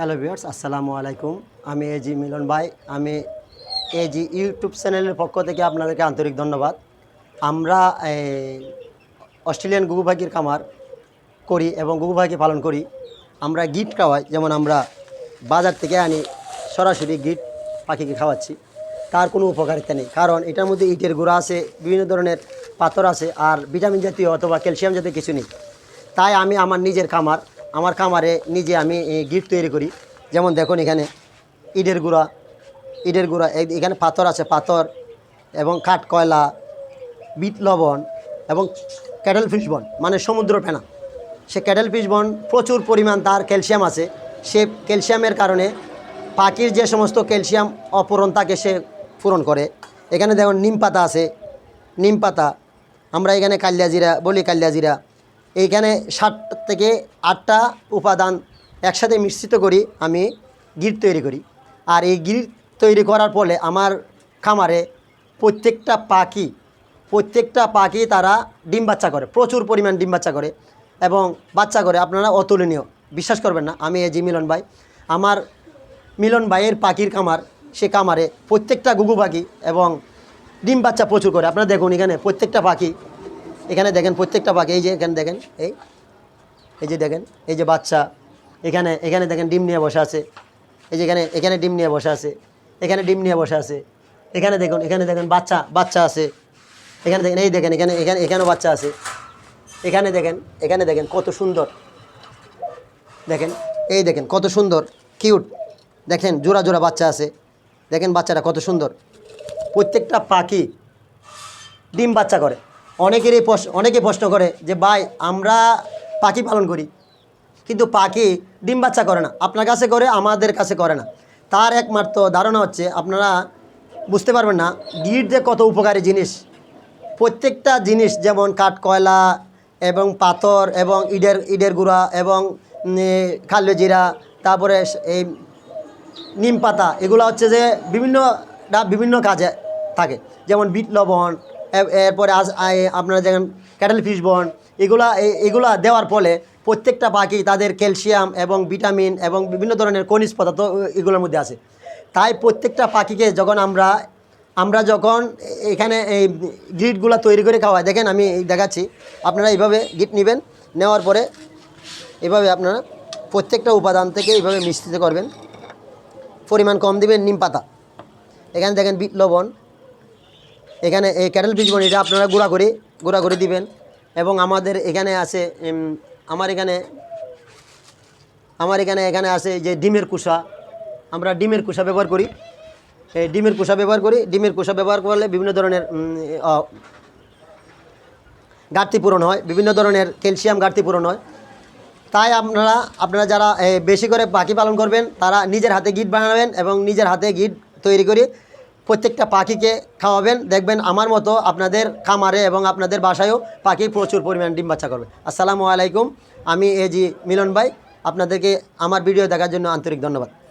Hello viewers, আসসালামু আলাইকুম। আমি এজি মিলন ভাই। আমি এজি ইউটিউব চ্যানেলের পক্ষ থেকে আপনাদেরকে আন্তরিক ধন্যবাদ। আমরা অস্ট্রেলিয়ান গুগু পাখির খামার করি এবং গুগু পাখি পালন করি। আমরা গিট খাওয়াই, যেমন আমরা বাজার থেকে আনি, সরাসরি গিট পাখিকে খাওয়াচ্ছি। তার কোনো উপকারিতা নেই, কারণ এটার মধ্যে ইটের গুঁড়া আছে, বিভিন্ন ধরনের পাথর আছে, আর ভিটামিন জাতীয় অথবা ক্যালসিয়াম জাতীয় কিছু নেই। তাই আমি আমার নিজের খামার আমার খামারে নিজে আমি গিফট তৈরি করি। যেমন দেখুন এখানে ইটের গুঁড়া ইটের গুঁড়া এখানে পাথর আছে, পাথর এবং কাঠ কয়লা, বিট লবণ এবং ক্যাটেল ফিশ বন মানে সমুদ্র ফেনা। সে ক্যাটেল ফিশ বন প্রচুর পরিমাণ তার ক্যালসিয়াম আছে। সে ক্যালসিয়ামের কারণে পাখির যে সমস্ত ক্যালসিয়াম অপূরণ তাকে সে পূরণ করে। এখানে দেখুন নিম পাতা আছে, নিম পাতা। আমরা এখানে কালিয়াজিরা বলি কালিয়াজিরা এইখানে ষাট থেকে আটটা উপাদান একসাথে মিশ্রিত করি, আমি গির তৈরি করি। আর এই গিট তৈরি করার ফলে আমার খামারে প্রত্যেকটা পাখি প্রত্যেকটা পাখি তারা ডিম বাচ্চা করে, প্রচুর পরিমাণ ডিম বাচ্চা করে এবং বাচ্চা করে। আপনারা অতুলনীয়, বিশ্বাস করবেন না, আমি এই যে মিলন ভাই, আমার মিলন ভাইয়ের পাখির খামার, সে খামারে প্রত্যেকটা গুগু পাখি এবং ডিম বাচ্চা প্রচুর করে। আপনারা দেখুন এখানে প্রত্যেকটা পাখি এখানে দেখেন প্রত্যেকটা পাখি এই যে এখানে দেখেন, এই এই যে দেখেন, এই যে বাচ্চা, এখানে এখানে দেখেন ডিম নিয়ে বসে আছে, এই যে এখানে এখানে ডিম নিয়ে বসে আছে, এখানে ডিম নিয়ে বসে আছে, এখানে দেখুন, এখানে দেখেন বাচ্চা বাচ্চা আছে, এখানে দেখেন, এই দেখেন, এখানে এখানে, এখানেও বাচ্চা আছে, এখানে দেখেন এখানে দেখেন কত সুন্দর, দেখেন, এই দেখেন কত সুন্দর, কিউট, দেখেন জোড়া জোড়া বাচ্চা আছে, দেখেন বাচ্চাটা কত সুন্দর, প্রত্যেকটা পাখি ডিম বাচ্চা করে। অনেকেরই অনেকে প্রশ্ন করে যে, ভাই, আমরা পাখি পালন করি, কিন্তু পাখি ডিম বাচ্চা করে না। আপনার কাছে করে, আমাদের কাছে করে না। তার একমাত্র ধারণা হচ্ছে, আপনারা বুঝতে পারবেন না গিট যে কত উপকারী জিনিস। প্রত্যেকটা জিনিস যেমন কাঠ, কয়লা এবং পাথর এবং ইডের ইডের গুঁড়া এবং খাল্য জিরা, তারপরে এই নিম পাতা, এগুলো হচ্ছে যে বিভিন্ন বিভিন্ন কাজে থাকে। যেমন বিট লবণ এরপরে আজ আপনারা যেমন ক্যাটেল ফিশ বন, এগুলা এগুলা দেওয়ার ফলে প্রত্যেকটা পাখি তাদের ক্যালসিয়াম এবং ভিটামিন এবং বিভিন্ন ধরনের খনিজ পদার্থ এগুলোর মধ্যে আছে। তাই প্রত্যেকটা পাখিকে যখন আমরা আমরা যখন এখানে এই গিটগুলো তৈরি করে খাওয়াই, দেখেন আমি দেখাচ্ছি, আপনারা এইভাবে গিট নেবেন, নেওয়ার পরে এভাবে আপনারা প্রত্যেকটা উপাদান থেকে এইভাবে মিশ্রিত করবেন। পরিমাণ কম দিবেন, নিম পাতা। এখানে দেখেন বিট লবণ এখানে এই ক্যাটেল বন এটা আপনারা গুঁড়া করে গুঁড়া করে দিবেন। এবং আমাদের এখানে আছে আমার এখানে আমার এখানে এখানে আছে যে ডিমের কুসা আমরা ডিমের কুসা ব্যবহার করি। এই ডিমের কুসা ব্যবহার করি। ডিমের কুসা ব্যবহার করলে বিভিন্ন ধরনের ঘাটতি পূরণ হয়। বিভিন্ন ধরনের ক্যালসিয়াম ঘাটতি পূরণ হয়। তাই আপনারা আপনারা যারা বেশি করে পাখি পালন করবেন, তারা নিজের হাতে গিট বানাবেন এবং নিজের হাতে গিট তৈরি করে প্রত্যেকটা পাখিকে খাওয়াবেন, দেখবেন আমার মতো আপনাদের খামারে এবং আপনাদের বাসায়ও পাখি প্রচুর পরিমাণ ডিম বাচ্চা করবে। আসসালামু আলাইকুম, আমি এ জি মিলন ভাই, আপনাদেরকে আমার ভিডিও দেখার জন্য আন্তরিক ধন্যবাদ।